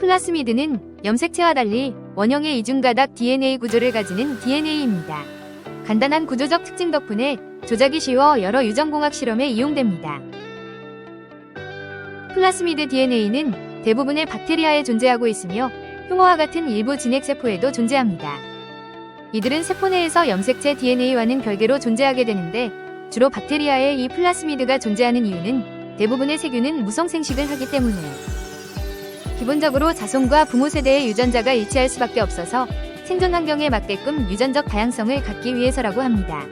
플라스미드는 염색체와 달리 원형의 이중가닥 DNA 구조를 가지는 DNA입니다. 간단한 구조적 특징 덕분에 조작이 쉬워 여러 유전공학 실험에 이용됩니다. 플라스미드 DNA는 대부분의 박테리아에 존재하고 있으며 흉어와 같은 일부 진핵세포에도 존재합니다. 이들은 세포 내에서 염색체 DNA와는 별개로 존재하게 되는데 주로 박테리아에 이 플라스미드가 존재하는 이유는 대부분의 세균은 무성 생식을 하기 때문에 기본적으로 자손과 부모 세대의 유전자가 일치할 수밖에 없어서 생존 환경에 맞게끔 유전적 다양성을 갖기 위해서라고 합니다.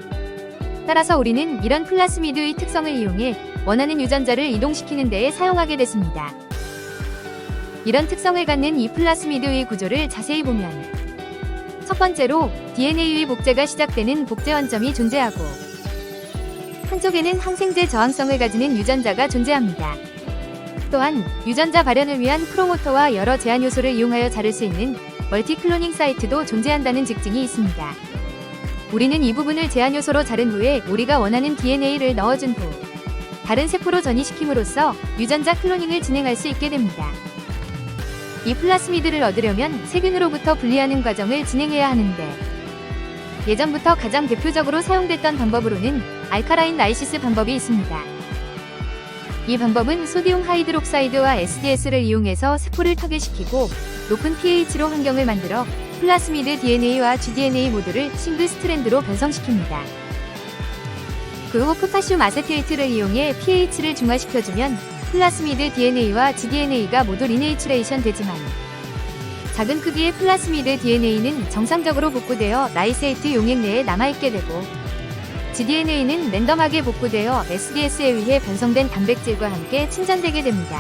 따라서 우리는 이런 플라스미드의 특성을 이용해 원하는 유전자를 이동시키는 데에 사용하게 됐습니다. 이런 특성을 갖는 이 플라스미드의 구조를 자세히 보면 첫 번째로 DNA의 복제가 시작되는 복제 원점이 존재하고 한쪽에는 항생제 저항성을 가지는 유전자가 존재합니다. 또한 유전자 발현을 위한 프로모터와 여러 제한 요소를 이용하여 자를 수 있는 멀티 클로닝 사이트도 존재한다는 특징이 있습니다. 우리는 이 부분을 제한 요소로 자른 후에 우리가 원하는 DNA를 넣어준 후 다른 세포로 전이시킴으로써 유전자 클로닝을 진행할 수 있게 됩니다. 이 플라스미드를 얻으려면 세균으로부터 분리하는 과정을 진행해야 하는데 예전부터 가장 대표적으로 사용됐던 방법으로는 알카라인 라이시스 방법이 있습니다. 이 방법은 소디움 하이드록사이드와 SDS를 이용해서 세포를 타개시키고 높은 pH로 환경을 만들어 플라스미드 DNA와 gDNA 모두를 싱글 스트랜드로 변성시킵니다. 그 후 포타슘 아세테이트를 이용해 pH를 중화시켜주면 플라스미드 DNA와 gDNA가 모두 리네이츄레이션 되지만 작은 크기의 플라스미드 DNA는 정상적으로 복구되어 라이세이트 용액 내에 남아있게 되고 gDNA는 랜덤하게 복구되어 SDS에 의해 변성된 단백질과 함께 침전되게 됩니다.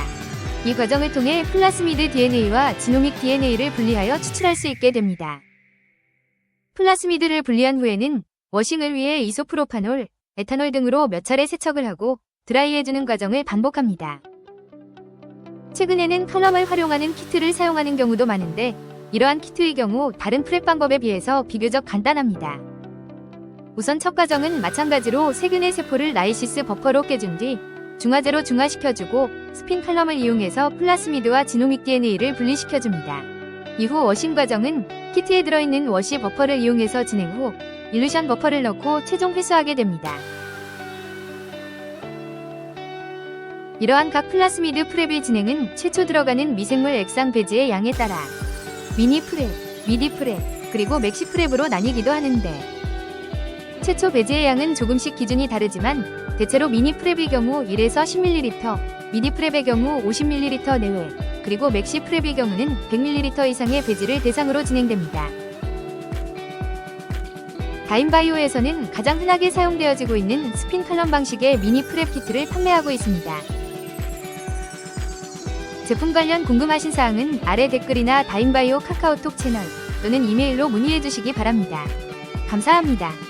이 과정을 통해 플라스미드 DNA와 지노믹 DNA를 분리하여 추출할 수 있게 됩니다. 플라스미드를 분리한 후에는 워싱을 위해 이소프로파놀, 에탄올 등으로 몇 차례 세척을 하고 드라이해주는 과정을 반복합니다. 최근에는 칼럼을 활용하는 키트를 사용하는 경우도 많은데 이러한 키트의 경우 다른 프랩 방법에 비해서 비교적 간단합니다. 우선 첫 과정은 마찬가지로 세균의 세포를 라이시스 버퍼로 깨준 뒤 중화제로 중화시켜주고 스핀 칼럼을 이용해서 플라스미드와 지노믹 DNA를 분리시켜줍니다. 이후 워싱 과정은 키트에 들어있는 워시 버퍼를 이용해서 진행 후 일루션 버퍼를 넣고 최종 회수하게 됩니다. 이러한 각 플라스미드 프랩의 진행은 최초 들어가는 미생물 액상 배지의 양에 따라 미니 프랩, 미디 프랩, 그리고 맥시 프랩으로 나뉘기도 하는데 최초 배지의 양은 조금씩 기준이 다르지만 대체로 미니 프랩의 경우 1에서 10ml, 미디 프랩의 경우 50ml 내외, 그리고 맥시 프랩의 경우는 100ml 이상의 배지를 대상으로 진행됩니다. 다인바이오에서는 가장 흔하게 사용되어지고 있는 스핀 칼럼 방식의 미니 프랩 키트를 판매하고 있습니다. 제품 관련 궁금하신 사항은 아래 댓글이나 다인바이오 카카오톡 채널 또는 이메일로 문의해 주시기 바랍니다. 감사합니다.